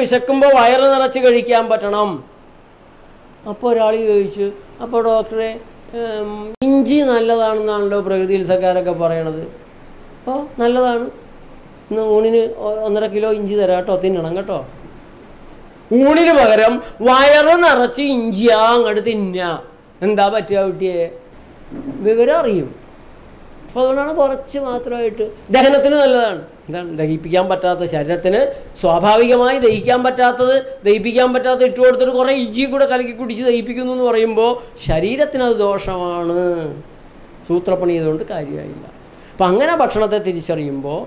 വിശക്കുമ്പോൾ വയറ് നിറച്ച് കഴിക്കാൻ പറ്റണം. അപ്പോൾ ഒരാൾ ചോദിച്ചു അപ്പോൾ ഡോക്ടറെ ഇഞ്ചി നല്ലതാണെന്നാണല്ലോ പ്രകൃതി ചികിത്സക്കാരൊക്കെ പറയണത്. അപ്പോൾ നല്ലതാണ്. ഇന്ന് ഊണിന് ഒന്നര കിലോ ഇഞ്ചി തരാം കേട്ടോ തിന്നണം കേട്ടോ. ഊണിന് പകരം വയറ് നിറച്ച് ഇഞ്ചിയാ അങ്ങോട്ട് തിന്നുക എന്താ പറ്റുക കുട്ടിയെ? വിവരം അറിയും. അപ്പോൾ അതുകൊണ്ടാണ് കുറച്ച് മാത്രമായിട്ട് ദഹനത്തിന് നല്ലതാണ്. എന്താണ്? ദഹിപ്പിക്കാൻ പറ്റാത്ത ശരീരത്തിന് സ്വാഭാവികമായി ദഹിക്കാൻ പറ്റാത്തത് ദഹിപ്പിക്കാൻ പറ്റാത്ത ഇട്ട് കൊടുത്തിട്ട് കുറേ ഇഞ്ചി കൂടെ കലക്കി കുടിച്ച് ദഹിപ്പിക്കുന്നു എന്ന് പറയുമ്പോൾ ശരീരത്തിന് അത് ദോഷമാണ്. സൂത്രപ്പണി ചെയ്തുകൊണ്ട് കാര്യമായില്ല. അപ്പം അങ്ങനെ ഭക്ഷണത്തെ തിരിച്ചറിയുമ്പോൾ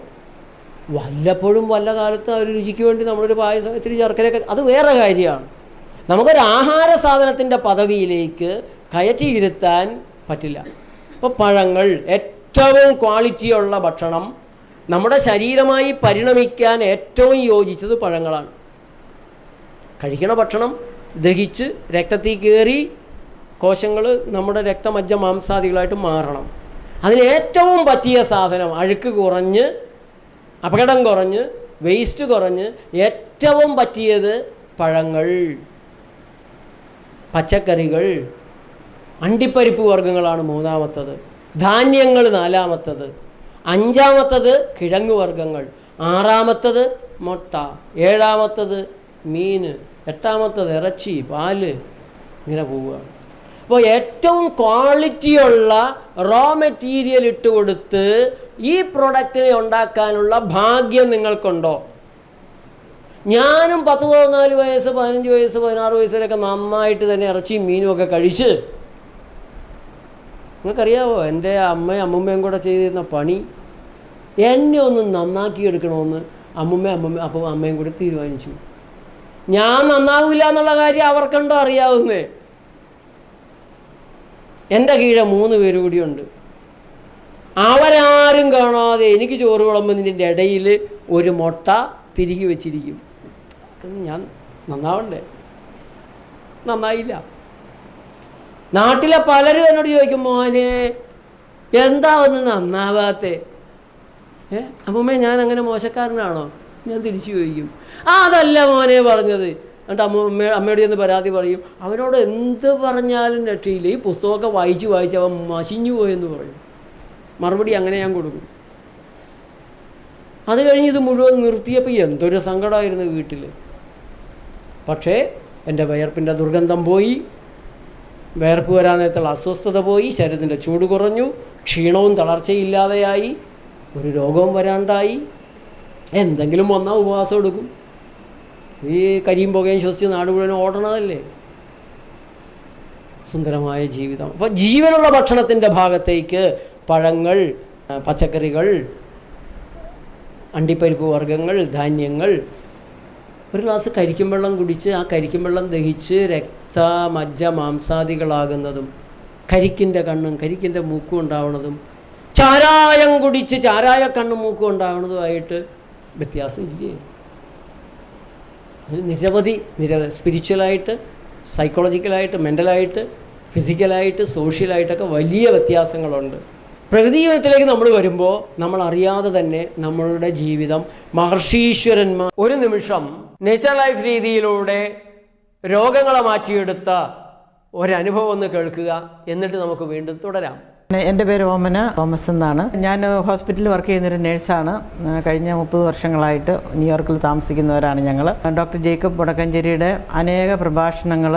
വല്ലപ്പോഴും വല്ല കാലത്ത് ഒരു രുചിക്ക് വേണ്ടി നമ്മളൊരു പായസം ഇത്തിരി ശർക്കരയൊക്കെ അത് വേറെ കാര്യമാണ്. നമുക്കൊരു ആഹാര സാധനത്തിന്റെ പദവിയിലേക്ക് കയറ്റിയിരുത്താൻ പറ്റില്ല. അപ്പോൾ പഴങ്ങൾ ഏറ്റവും ക്വാളിറ്റിയുള്ള ഭക്ഷണം നമ്മുടെ ശരീരമായി പരിണമിക്കാൻ ഏറ്റവും യോജിച്ചത് പഴങ്ങളാണ്. കഴിക്കണ ഭക്ഷണം ദഹിച്ച് രക്തത്തിൽ കയറി കോശങ്ങൾ നമ്മുടെ രക്തമജ്ജ മാംസാദികളായിട്ട് മാറണം. അതിന് ഏറ്റവും പറ്റിയ സാധനം അഴുക്ക് കുറഞ്ഞ് അപകടം കുറഞ്ഞ് വേസ്റ്റ് കുറഞ്ഞ് ഏറ്റവും പറ്റിയത് പഴങ്ങൾ പച്ചക്കറികൾ അണ്ടിപ്പരിപ്പ് വർഗങ്ങളാണ് മൂന്നാമത്തത്. ധാന്യങ്ങൾ നാലാമത്തത്. അഞ്ചാമത്തത് കിഴങ്ങ് വർഗങ്ങൾ ആറാമത്തത് മുട്ട. ഏഴാമത്തത് മീൻ. എട്ടാമത്തത് ഇറച്ചി പാൽ. ഇങ്ങനെ പോവുകയാണ് അപ്പോൾ ഏറ്റവും ക്വാളിറ്റിയുള്ള റോ മെറ്റീരിയൽ ഇട്ട് കൊടുത്ത് ഈ പ്രൊഡക്റ്റിനെ ഉണ്ടാക്കാനുള്ള ഭാഗ്യം നിങ്ങൾക്കുണ്ടോ? ഞാനും പത്ത് പതിനാല് വയസ്സ് പതിനഞ്ച് വയസ്സ് പതിനാറ് വയസ്സ് വരെയൊക്കെ നന്നായിട്ട് തന്നെ ഇറച്ചിയും മീനും ഒക്കെ കഴിച്ച് നിങ്ങൾക്കറിയാവോ എന്റെ അമ്മയും അമ്മൂമ്മയും കൂടെ ചെയ്തിരുന്ന പണി എന്നെ ഒന്ന് നന്നാക്കി എടുക്കണമെന്ന് അമ്മുമ്മ അമ്മമ്മ അപ്പം അമ്മയും കൂടി തീരുമാനിച്ചു. ഞാൻ നന്നാവില്ല എന്നുള്ള കാര്യം അവർക്കുണ്ടോ അറിയാവുന്നേ. എന്റെ കീഴെ മൂന്ന് പേര് കൂടിയുണ്ട്. അവരാരും കാണാതെ എനിക്ക് ചോറ് വിളമ്പുന്നതിന്റെ ഇടയിൽ ഒരു മുട്ട തിരികെ വെച്ചിരിക്കും. ഞാൻ നന്നാവണ്ടേ? നന്നായില്ല. നാട്ടിലെ പലരും എന്നോട് ചോദിക്കും മോനെ എന്താ ഒന്ന് നന്നാവാത്തേ? ഏ അമ്മൂമ്മേ ഞാൻ അങ്ങനെ മോശക്കാരനാണോ? ഞാൻ തിരിച്ചു ചോദിക്കും. അതല്ല മോനെ പറഞ്ഞത്. എന്നിട്ട് അമ്മ അമ്മ അമ്മയോട് ചെന്ന് പരാതി പറയും. അവനോട് എന്ത് പറഞ്ഞാലും രക്ഷയില്ല. ഈ പുസ്തകമൊക്കെ വായിച്ച് വായിച്ച് അവൻ മശിഞ്ഞു പോയെന്ന് പറയും. മറുപടി അങ്ങനെ ഞാൻ കൊടുക്കും. അത് കഴിഞ്ഞ് ഇത് മുഴുവൻ നിർത്തിയപ്പോൾ എന്തൊരു സങ്കടമായിരുന്നു വീട്ടിൽ പക്ഷേ എന്റെ വയർപ്പിന്റെ ദുർഗന്ധം പോയി. വേർപ്പ് വരാൻ നേരത്തുള്ള അസ്വസ്ഥത പോയി ശരീരത്തിന്റെ ചൂട് കുറഞ്ഞു ക്ഷീണവും തളർച്ചയില്ലാതെയായി ഒരു രോഗവും വരാണ്ടായി. എന്തെങ്കിലും വന്നാൽ ഉപവാസം എടുക്കും. ഈ കരിയും പുകയും ശ്വസിച്ച് നാട് മുഴുവൻ ഓടണതല്ലേ? സുന്ദരമായ ജീവിതം. അപ്പോൾ ജീവനുള്ള ഭക്ഷണത്തിന്റെ ഭാഗത്തേക്ക് പഴങ്ങൾ പച്ചക്കറികൾ അണ്ടിപ്പരിപ്പ് വർഗങ്ങൾ ധാന്യങ്ങൾ ഒരു ഗ്ലാസ് കരിക്കും വെള്ളം കുടിച്ച് ആ കരിക്കും വെള്ളം ദഹിച്ച് രക്ത മജ്ജ മാംസാദികളാകുന്നതും കരിക്കിന്റെ കണ്ണും കരിക്കിന്റെ മൂക്കും ഉണ്ടാവുന്നതും ചാരായം കുടിച്ച് ചാരായ കണ്ണും മൂക്കും ഉണ്ടാവുന്നതുമായിട്ട് വ്യത്യാസം ഇല്ലേ? നിരവധി നിരവധി സ്പിരിച്വലായിട്ട് സൈക്കോളജിക്കലായിട്ട് മെന്റലായിട്ട് ഫിസിക്കലായിട്ട് സോഷ്യലായിട്ടൊക്കെ വലിയ വ്യത്യാസങ്ങളുണ്ട്. പ്രകൃതി ജീവിതത്തിലേക്ക് നമ്മൾ വരുമ്പോൾ നമ്മൾ അറിയാതെ തന്നെ നമ്മളുടെ ജീവിതം മഹർഷീശ്വരന്മാർ ഒരു നിമിഷം നേച്ചർ ലൈഫ് രീതിയിലൂടെ രോഗങ്ങളെ മാറ്റിയെടുത്ത ഒരനുഭവം ഒന്ന് കേൾക്കുക. എന്നിട്ട് നമുക്ക് വീണ്ടും തുടരാം. എന്റെ പേര് ഓമന തോമസ് എന്നാണ്. ഞാൻ ഹോസ്പിറ്റലിൽ വർക്ക് ചെയ്യുന്നൊരു നേഴ്സാണ്. കഴിഞ്ഞ മുപ്പത് വർഷങ്ങളായിട്ട് ന്യൂയോർക്കിൽ താമസിക്കുന്നവരാണ് ഞങ്ങൾ ഡോക്ടർ ജേക്കബ് വടക്കഞ്ചേരിയുടെ അനേക പ്രഭാഷണങ്ങൾ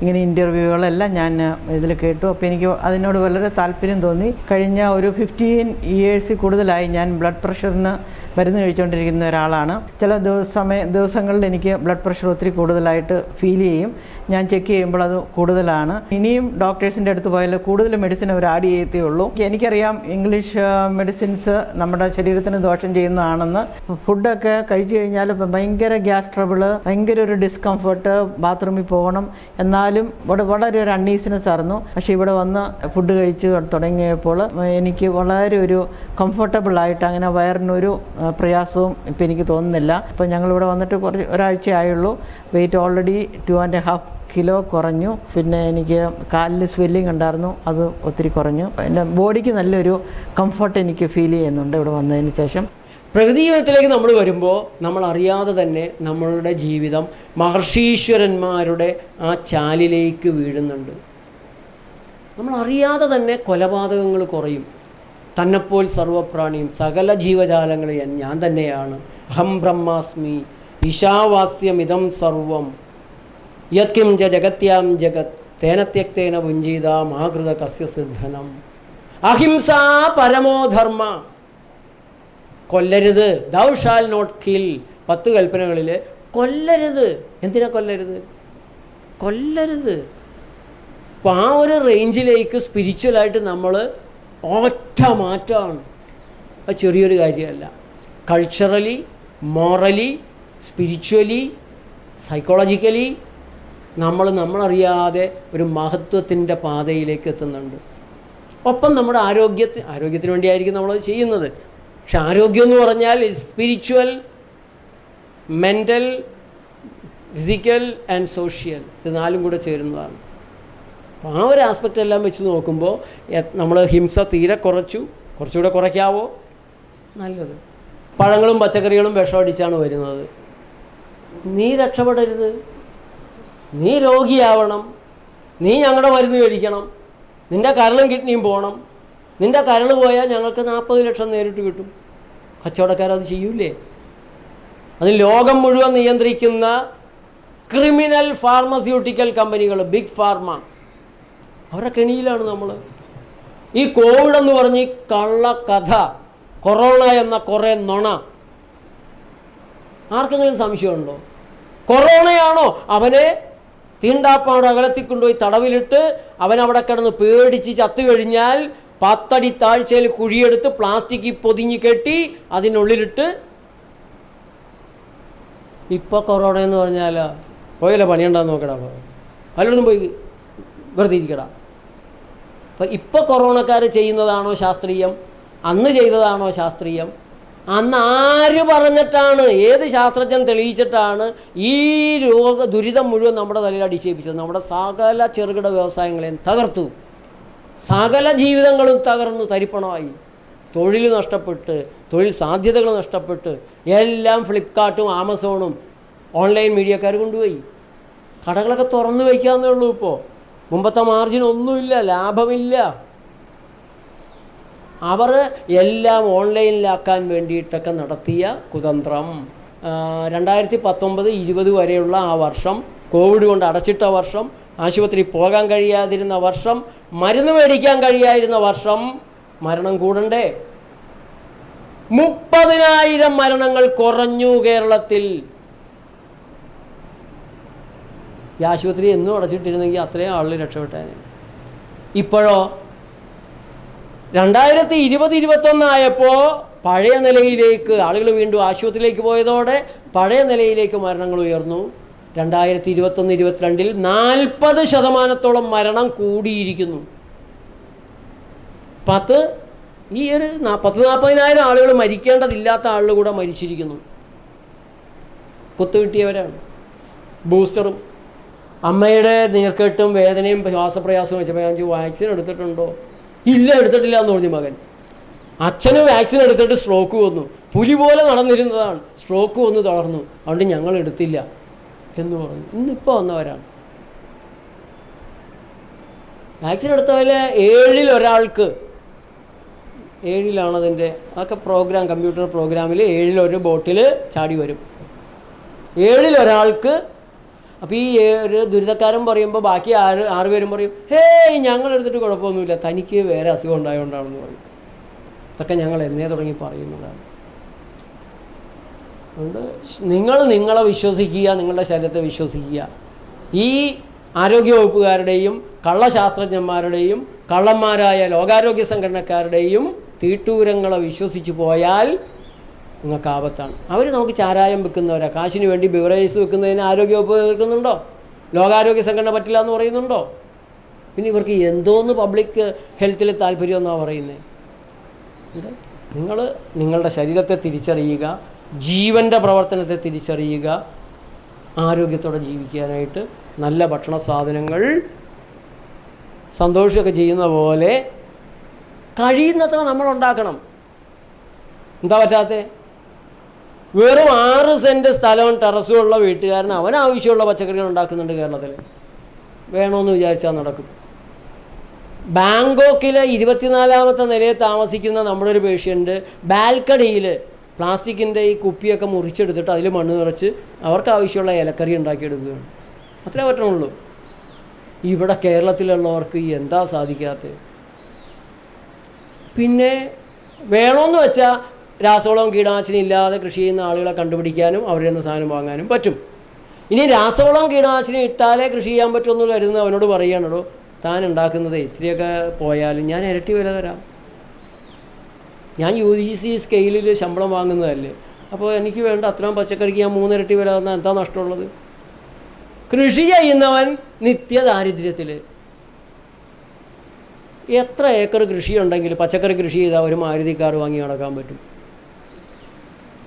ഇങ്ങനെ ഇന്റർവ്യൂകളെല്ലാം ഞാൻ ഇതിൽ കേട്ടു. അപ്പോൾ എനിക്ക് അതിനോട് വളരെ താല്പര്യം തോന്നി. കഴിഞ്ഞ ഒരു ഫിഫ്റ്റീൻ ഇയേഴ്സിൽ കൂടുതലായി ഞാൻ ബ്ലഡ് പ്രഷറിന് മരുന്ന് കഴിച്ചുകൊണ്ടിരിക്കുന്ന ഒരാളാണ്. ചില ദിവസമയ ദിവസങ്ങളിൽ എനിക്ക് ബ്ലഡ് പ്രഷർ ഒത്തിരി കൂടുതലായിട്ട് ഫീൽ ചെയ്യും. ഞാൻ ചെക്ക് ചെയ്യുമ്പോൾ അത് കൂടുതലാണ്. ഇനിയും ഡോക്ടേഴ്സിന്റെ അടുത്ത് പോയാൽ കൂടുതൽ മെഡിസിൻ അവർ ആഡ് ചെയ്യത്തേ ഉള്ളൂ. എനിക്കറിയാം ഇംഗ്ലീഷ് മെഡിസിൻസ് നമ്മുടെ ശരീരത്തിന് ദോഷം ചെയ്യുന്നതാണെന്ന്. ഫുഡൊക്കെ കഴിച്ചു കഴിഞ്ഞാൽ ഭയങ്കര ഗ്യാസ് ട്രബിൾ ഭയങ്കര ഒരു ഡിസ്കംഫർട്ട് ബാത്റൂമിൽ പോകണം. എന്നാലും ഇവിടെ വളരെ ഒരു അൺഈസിനെസ് ആയിരുന്നു. പക്ഷേ ഇവിടെ വന്ന് ഫുഡ് കഴിച്ച് തുടങ്ങിയപ്പോൾ എനിക്ക് വളരെ ഒരു കംഫർട്ടബിൾ ആയിട്ട് അങ്ങനെ വയറിനൊരു പ്രയാസവും ഇപ്പം എനിക്ക് തോന്നുന്നില്ല. ഇപ്പം ഞങ്ങളിവിടെ വന്നിട്ട് കുറച്ച് ഒരാഴ്ച ആയുള്ളൂ. Weight already two and half kilo കുറഞ്ഞു. പിന്നെ എനിക്ക് കാലിൽ സ്വെല്ലിംഗ് ഉണ്ടായിരുന്നു. അത് ഒത്തിരി കുറഞ്ഞു. എന്റെ ബോഡിക്ക് നല്ലൊരു കംഫർട്ട് എനിക്ക് ഫീൽ ചെയ്യുന്നുണ്ട് ഇവിടെ വന്നതിന് ശേഷം. പ്രകൃതി ജീവിതത്തിലേക്ക് നമ്മൾ വരുമ്പോൾ നമ്മൾ അറിയാതെ തന്നെ നമ്മളുടെ ജീവിതം മഹർഷീശ്വരന്മാരുടെ ആ ചാലിലേക്ക് വീഴുന്നുണ്ട്. നമ്മൾ അറിയാതെ തന്നെ കൊലപാതകങ്ങൾ കുറയും. തന്നെപ്പോൽ സർവപ്രാണിയും സകല ജീവജാലങ്ങളും ഞാൻ തന്നെയാണ്. അഹം ബ്രഹ്മാസ്മി. ഈശാവാസ്യമിതം സർവം. യത്കിം ജ ജഗത്യാം ജഗത്. തേനത്യക്തേന പുഞ്ചീത മാകൃത കസ്യ സിദ്ധനം. അഹിംസാ പരമോധർമ്മ കൊല്ലരുത്. ദൗ ഷാൽ നോട്ട് കിൽ പത്ത് കൽപ്പനകളിൽ കൊല്ലരുത്. എന്തിനാ കൊല്ലരുത്? കൊല്ലരുത്. അപ്പോൾ ആ ഒരു റേഞ്ചിലേക്ക് സ്പിരിച്വലായിട്ട് നമ്മൾ ഒറ്റ മാറ്റമാണ്. അത് ചെറിയൊരു കാര്യമല്ല. കൾച്ചറലി മോറലി സ്പിരിച്വലി സൈക്കോളജിക്കലി നമ്മൾ നമ്മളറിയാതെ ഒരു മഹത്വത്തിന്റെ പാതയിലേക്ക് എത്തുന്നുണ്ട്. ഒപ്പം നമ്മുടെ ആരോഗ്യത്തിന് ആരോഗ്യത്തിന് വേണ്ടിയായിരിക്കും നമ്മളത് ചെയ്യുന്നത്. പക്ഷെ ആരോഗ്യം എന്ന് പറഞ്ഞാൽ spiritual mental physical and social ഇത് നാലും കൂടെ ചേരുന്നതാണ്. അപ്പോൾ ആ ഒരു ആസ്പെക്റ്റ് എല്ലാം വെച്ച് നോക്കുമ്പോൾ നമ്മൾ ഹിംസ തീരെ കുറച്ചു. കുറച്ചുകൂടെ കുറയ്ക്കാവോ? നല്ലത്. പഴങ്ങളും പച്ചക്കറികളും വിഷം അടിച്ചാണ് വരുന്നത്. നീ രക്ഷപ്പെടരുത്. നീ രോഗിയാവണം. നീ ഞങ്ങളുടെ മരുന്ന് കഴിക്കണം. നിന്റെ കരളും കിഡ്നിയും പോകണം നിന്റെ കരൾ പോയാൽ ഞങ്ങൾക്ക് നാൽപ്പത് ലക്ഷം നേരിട്ട് കിട്ടും. കച്ചവടക്കാരത് ചെയ്യൂലേ? അത് ലോകം മുഴുവൻ നിയന്ത്രിക്കുന്ന ക്രിമിനൽ ഫാർമസ്യൂട്ടിക്കൽ കമ്പനികൾ ബിഗ് ഫാർമ. അവരുടെ കെണിയിലാണ് നമ്മൾ ഈ കോവിഡ് എന്ന് പറഞ്ഞ് ഈ കള്ള കഥ കൊറോണ എന്ന കുറേ നുണ. ആർക്കെങ്കിലും സംശയമുണ്ടോ? കൊറോണയാണോ അവനെ തീണ്ടാപ്പാട് അകലത്തിൽ കൊണ്ടുപോയി തടവിലിട്ട് അവൻ അവിടെ കിടന്ന് പേടിച്ച് ചത്തു കഴിഞ്ഞാൽ പത്തടി താഴ്ചയിൽ കുഴിയെടുത്ത് പ്ലാസ്റ്റിക്കിൽ പൊതിഞ്ഞ് കെട്ടി അതിനുള്ളിലിട്ട് ഇപ്പോൾ കൊറോണ എന്ന് പറഞ്ഞാൽ പോയല്ലോ പണിയുണ്ടാന്ന് നോക്കടാ. അല്ലൊന്നും പോയി വെറുതെ ഇരിക്കടാ. അപ്പം ഇപ്പോൾ കൊറോണക്കാർ ചെയ്യുന്നതാണോ ശാസ്ത്രീയം? അന്ന് ചെയ്തതാണോ ശാസ്ത്രീയം? അന്ന് ആര് പറഞ്ഞിട്ടാണ്? ഏത് ശാസ്ത്രജ്ഞൻ തെളിയിച്ചിട്ടാണ് ഈ രോഗ ദുരിതം മുഴുവൻ നമ്മുടെ തലയിൽ അടിച്ചേപ്പിച്ചത് നമ്മുടെ സകല ചെറുകിട വ്യവസായങ്ങളെയും തകർത്തു. സകല ജീവിതങ്ങളും തകർന്നു തരിപ്പണമായി. തൊഴിൽ നഷ്ടപ്പെട്ട് തൊഴിൽ സാധ്യതകൾ നഷ്ടപ്പെട്ട് എല്ലാം ഫ്ലിപ്കാർട്ടും ആമസോണും ഓൺലൈൻ മീഡിയക്കാർ കൊണ്ടുപോയി. കടകളൊക്കെ തുറന്നു വയ്ക്കാമെന്നേ ഉള്ളൂ ഇപ്പോൾ മുമ്പത്തെ മാർജിൻ ഒന്നുമില്ല ലാഭമില്ല. അവർ എല്ലാം ഓൺലൈനിലാക്കാൻ വേണ്ടിയിട്ടൊക്കെ നടത്തിയ കുതന്ത്രം. രണ്ടായിരത്തി പത്തൊമ്പത് ഇരുപത് വരെയുള്ള ആ വർഷം കോവിഡ് കൊണ്ട് അടച്ചിട്ട വർഷം ആശുപത്രി പോകാൻ കഴിയാതിരുന്ന വർഷം മരുന്ന് മേടിക്കാൻ കഴിയാതിരുന്ന വർഷം മരണം കൂടണ്ടേ? മുപ്പതിനായിരം മരണങ്ങൾ കുറഞ്ഞു കേരളത്തിൽ. ഈ ആശുപത്രി എന്നും അടച്ചിട്ടിരുന്നെങ്കിൽ അത്രയും ആളുകൾ രക്ഷപ്പെട്ടേനെ. ഇപ്പോഴോ? രണ്ടായിരത്തി ഇരുപത് ഇരുപത്തൊന്നായപ്പോൾ പഴയ നിലയിലേക്ക് ആളുകൾ വീണ്ടും ആശുപത്രിയിലേക്ക് പോയതോടെ പഴയ നിലയിലേക്ക് മരണങ്ങൾ ഉയർന്നു. രണ്ടായിരത്തി ഇരുപത്തൊന്ന് ഇരുപത്തിരണ്ടിൽ നാൽപ്പത് ശതമാനത്തോളം മരണം കൂടിയിരിക്കുന്നു. പത്ത് ഈ ഒരു പത്ത് നാൽപ്പതിനായിരം ആളുകൾ മരിക്കേണ്ടതില്ലാത്ത ആളുകൾ കൂടെ മരിച്ചിരിക്കുന്നു. കുത്തുകിട്ടിയവരാണ് ബൂസ്റ്ററും അമ്മയുടെ നീർക്കെട്ടും വേദനയും ശ്വാസപ്രയാസവും വെച്ചപ്പോൾ ഞാൻ വാക്സിൻ എടുത്തിട്ടുണ്ടോ? ഇല്ല എടുത്തിട്ടില്ല എന്ന് പറഞ്ഞു മകൻ. അച്ഛന് വാക്സിൻ എടുത്തിട്ട് സ്ട്രോക്ക് വന്നു. പുലി പോലെ നടന്നിരുന്നതാണ്. സ്ട്രോക്ക് വന്ന് തളർന്നു. അതുകൊണ്ട് ഞങ്ങൾ എടുത്തില്ല എന്ന് പറഞ്ഞു. ഇന്നിപ്പോൾ വന്നവരാണ്. വാക്സിൻ എടുത്തതിൽ ഏഴിൽ ഒരാൾക്ക് ഏഴിലാണ് അതിന്റെ അതൊക്കെ പ്രോഗ്രാം കമ്പ്യൂട്ടർ പ്രോഗ്രാമിൽ ഏഴിലൊരു ബോട്ടിൽ ചാടി വരും. ഏഴിൽ ഒരാൾക്ക് അപ്പോൾ ഈ ഒരു ദുരിതക്കാരൻ പറയുമ്പോൾ ബാക്കി ആറ് ആറ് പേരും പറയും ഹേയ് ഞങ്ങൾ എടുത്തിട്ട് കുഴപ്പമൊന്നുമില്ല. തനിക്ക് വേറെ അസുഖം ഉണ്ടായതുകൊണ്ടാണെന്ന് പറയും. ഇതൊക്കെ ഞങ്ങൾ എന്നേ തുടങ്ങി പറയുന്നതാണ്. അതുകൊണ്ട് നിങ്ങൾ നിങ്ങളെ വിശ്വസിക്കുക നിങ്ങളുടെ ശരീരത്തെ വിശ്വസിക്കുക. ഈ ആരോഗ്യവകുപ്പുകാരുടെയും കള്ളശാസ്ത്രജ്ഞന്മാരുടെയും കള്ളന്മാരായ ലോകാരോഗ്യ സംഘടനക്കാരുടെയും തീട്ടൂരങ്ങളെ വിശ്വസിച്ചു പോയാൽ നിങ്ങൾക്ക് ആപത്താണ്. അവർ നമുക്ക് ചാരായം വെക്കുന്നവരാ കാശിന് വേണ്ടി ബിവറേജസ് വെക്കുന്നതിന് ആരോഗ്യവകുപ്പ് എതിർക്കുന്നുണ്ടോ ലോകാരോഗ്യ സംഘടന പറ്റില്ല എന്ന് പറയുന്നുണ്ടോ? പിന്നെ ഇവർക്ക് എന്തോന്ന് പബ്ലിക് ഹെൽത്തിൽ താല്പര്യം എന്നാണ് പറയുന്നത് നിങ്ങൾ നിങ്ങളുടെ ശരീരത്തെ തിരിച്ചറിയുക ജീവന്റെ പ്രവർത്തനത്തെ തിരിച്ചറിയുക ആരോഗ്യത്തോടെ ജീവിക്കാനായിട്ട് നല്ല ഭക്ഷണ സാധനങ്ങൾ സന്തോഷമൊക്കെ ചെയ്യുന്ന പോലെ കഴിയുന്നത്ര നമ്മൾ ഉണ്ടാക്കണം. എന്താ പറ്റാത്തത് വെറും ആറ് സെന്റ് സ്ഥലവും ടെറസും ഉള്ള വീട്ടുകാരൻ അവൻ ആവശ്യമുള്ള പച്ചക്കറികൾ ഉണ്ടാക്കുന്നുണ്ട് കേരളത്തിൽ വേണമെന്ന് വിചാരിച്ചാൽ നടക്കും. ബാങ്കോക്കിലെ ഇരുപത്തിനാലാമത്തെ നിലയിൽ താമസിക്കുന്ന നമ്മുടെ ഒരു പേഷ്യന്റ് ബാൽക്കണിയിൽ പ്ലാസ്റ്റിക്കിന്റെ ഈ കുപ്പിയൊക്കെ മുറിച്ചെടുത്തിട്ട് അതിൽ മണ്ണ് നിറച്ച് അവർക്ക് ആവശ്യമുള്ള ഇലക്കറി ഉണ്ടാക്കിയെടുക്കുകയാണ്. അത്രേ പറ്റണുള്ളൂ. ഇവിടെ കേരളത്തിലുള്ളവർക്ക് എന്താ സാധിക്കാത്തത്? പിന്നെ വേണമെന്ന് വെച്ചാൽ രാസവളവും കീടനാശിനി ഇല്ലാതെ കൃഷി ചെയ്യുന്ന ആളുകളെ കണ്ടുപിടിക്കാനും അവരിൽ നിന്ന് സാധനം വാങ്ങാനും പറ്റും. ഇനി രാസവളവും കീടനാശിനി ഇട്ടാലേ കൃഷി ചെയ്യാൻ പറ്റുമെന്ന് കരുതുന്ന അവനോട് പറയുകയാണല്ലോ താൻ ഉണ്ടാക്കുന്നത് ഇത്തിരിയൊക്കെ പോയാലും ഞാൻ ഇരട്ടി വില തരാം. ഞാൻ യു ജി സി സ്കെയിലിൽ ശമ്പളം വാങ്ങുന്നതല്ലേ. അപ്പോൾ എനിക്ക് വേണ്ട അത്രയും പച്ചക്കറിക്ക് ഞാൻ മൂന്നിരട്ടി വില തന്നാൽ എന്താ നഷ്ടമുള്ളത്? കൃഷി ചെയ്യുന്നവൻ നിത്യദാരിദ്ര്യത്തിൽ എത്ര ഏക്കർ കൃഷിയുണ്ടെങ്കിൽ പച്ചക്കറി കൃഷി ചെയ്താൽ ഒരു മാരുതി കാർ വാങ്ങി നടക്കാൻ പറ്റും.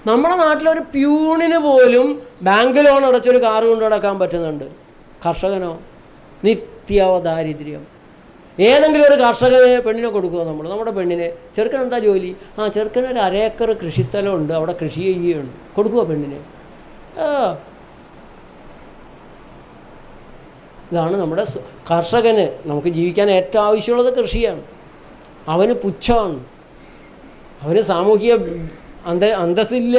നമ്മുടെ നാട്ടിലൊരു പ്യൂണിന് പോലും ബാങ്ക് ലോൺ അടച്ചൊരു കാറ് കൊണ്ട് നടക്കാൻ പറ്റുന്നുണ്ട്. കർഷകനോ? നിത്യവ ദാരിദ്ര്യം. ഏതെങ്കിലും ഒരു കർഷകനെ പെണ്ണിനെ കൊടുക്കുക നമ്മൾ? നമ്മുടെ പെണ്ണിനെ. ചെറുക്കൻ എന്താ ജോലി? ആ ചെറുക്കന് ഒരു അരേക്കർ കൃഷിസ്ഥലമുണ്ട്. അവിടെ കൃഷി ചെയ്യുകയാണ്. കൊടുക്കുക പെണ്ണിനെ? ഇതാണ് നമ്മുടെ കർഷകന് നമുക്ക് ജീവിക്കാൻ ഏറ്റവും ആവശ്യമുള്ളത് കൃഷിയാണ്. അവന് പുച്ഛമാണ്. അവന് സാമൂഹിക അന്ത അന്തസ്സില്ല.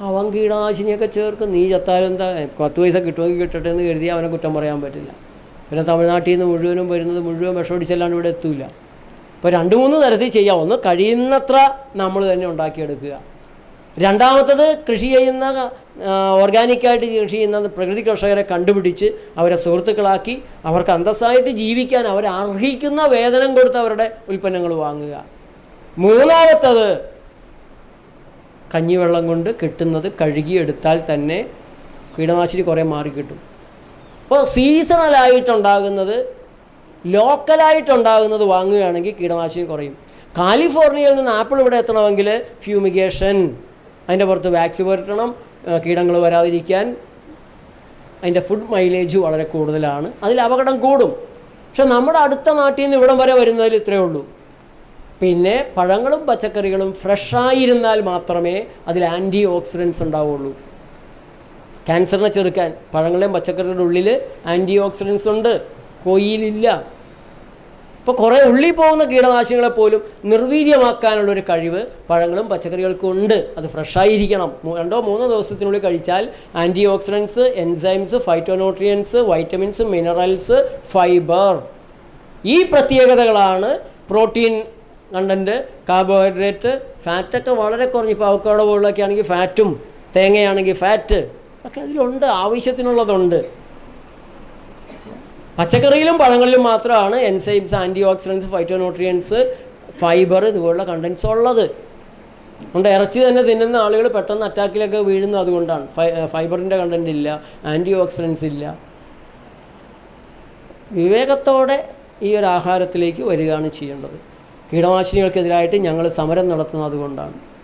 അവൻ കീടനാശിനിയൊക്കെ ചേർക്കും. നീ ചത്താലും എന്താ? പത്ത് പൈസ കിട്ടുമെങ്കിൽ കിട്ടട്ടെ എന്ന് കരുതി അവനെ കുറ്റം പറയാൻ പറ്റില്ല. പിന്നെ തമിഴ്നാട്ടിൽ നിന്ന് മുഴുവനും വരുന്നത് മുഴുവൻ വിഷമടിച്ചല്ലാണ്ട് ഇവിടെ എത്തൂല. അപ്പോൾ രണ്ട് മൂന്ന് തരത്തിൽ ചെയ്യാം. ഒന്ന് കഴിയുന്നത്ര നമ്മൾ തന്നെ ഉണ്ടാക്കിയെടുക്കുക. രണ്ടാമത്തത് കൃഷി ചെയ്യുന്ന ഓർഗാനിക്കായിട്ട് കൃഷി ചെയ്യുന്ന പ്രകൃതി കർഷകരെ കണ്ടുപിടിച്ച് അവരെ സുഹൃത്തുക്കളാക്കി അവർക്ക് അന്തസ്സായിട്ട് ജീവിക്കാൻ അവർ അർഹിക്കുന്ന വേതനം കൊടുത്ത് അവരുടെ ഉൽപ്പന്നങ്ങൾ വാങ്ങുക. മൂന്നാമത്തത് കഞ്ഞിവെള്ളം കൊണ്ട് കിട്ടുന്നത് കഴുകിയെടുത്താൽ തന്നെ കീടനാശിനി കുറേ മാറിക്കിട്ടും അപ്പോൾ സീസണലായിട്ടുണ്ടാകുന്നത് ലോക്കലായിട്ടുണ്ടാകുന്നത് വാങ്ങുകയാണെങ്കിൽ കീടനാശിനി കുറയും. കാലിഫോർണിയയിൽ നിന്ന് ആപ്പിൾ ഇവിടെ എത്തണമെങ്കിൽ ഫ്യൂമിഗേഷൻ അതിന്റെ പുറത്ത് വാക്സിൻ പുരട്ടണം കീടങ്ങൾ വരാതിരിക്കാൻ. അതിന്റെ ഫുഡ് മൈലേജ് വളരെ കൂടുതലാണ്. അതിൽ അപകടം കൂടും. പക്ഷെ നമ്മുടെ അടുത്ത നാട്ടിൽ നിന്ന് ഇവിടം വരെ വരുന്നതിൽ ഇത്രയേ ഉള്ളൂ. പിന്നെ പഴങ്ങളും പച്ചക്കറികളും ഫ്രഷായിരുന്നാൽ മാത്രമേ അതിൽ ആന്റി ഓക്സിഡൻസ് ഉണ്ടാവുള്ളൂ ക്യാൻസറിനെ ചെറുക്കാൻ പഴങ്ങളുടെയും പച്ചക്കറികളുടെ ഉള്ളിൽ ആന്റി ഓക്സിഡൻസ് ഉണ്ട്. കൊയിലില്ല. ഇപ്പോൾ കുറേ ഉള്ളിൽ പോകുന്ന കീടനാശിനികളെ പോലും നിർവീര്യമാക്കാനുള്ളൊരു കഴിവ് പഴങ്ങളും പച്ചക്കറികൾക്കും ഉണ്ട്. അത് ഫ്രഷായിരിക്കണം രണ്ടോ മൂന്നോ ദിവസത്തിനുള്ളിൽ കഴിച്ചാൽ antioxidants enzymes phytonutrients vitamins minerals fibre ഈ പ്രത്യേകതകളാണ് പ്രോട്ടീൻ കണ്ടന്റ് കാർബോഹൈഡ്രേറ്റ് ഫാറ്റൊക്കെ വളരെ കുറഞ്ഞ്. ഇപ്പോൾ അവക്കാടോ പോലുള്ളൊക്കെ ആണെങ്കിൽ ഫാറ്റും തേങ്ങയാണെങ്കിൽ ഫാറ്റ് ഒക്കെ അതിലുണ്ട് ആവശ്യത്തിനുള്ളതുണ്ട്. പച്ചക്കറിയിലും പഴങ്ങളിലും മാത്രമാണ് enzymes antioxidants phytonutrients fibre ഇതുപോലുള്ള കണ്ടൻസ് ഉള്ളത്. അതുകൊണ്ട് ഇറച്ചി തന്നെ തിന്നുന്ന ആളുകൾ പെട്ടെന്ന് അറ്റാക്കിലൊക്കെ വീഴുന്നത് അതുകൊണ്ടാണ്. ഫൈ ഫൈബറിന്റെ കണ്ടന്റ് ഇല്ല ആന്റി ഓക്സിഡൻസ് ഇല്ല. വിവേകത്തോടെ ഈ ഒരു ആഹാരത്തിലേക്ക് വരികയാണ് ചെയ്യേണ്ടത്. കീടനാശിനികൾക്കെതിരായിട്ട് ഞങ്ങൾ സമരം നടത്തുന്നത് അതുകൊണ്ടാണ്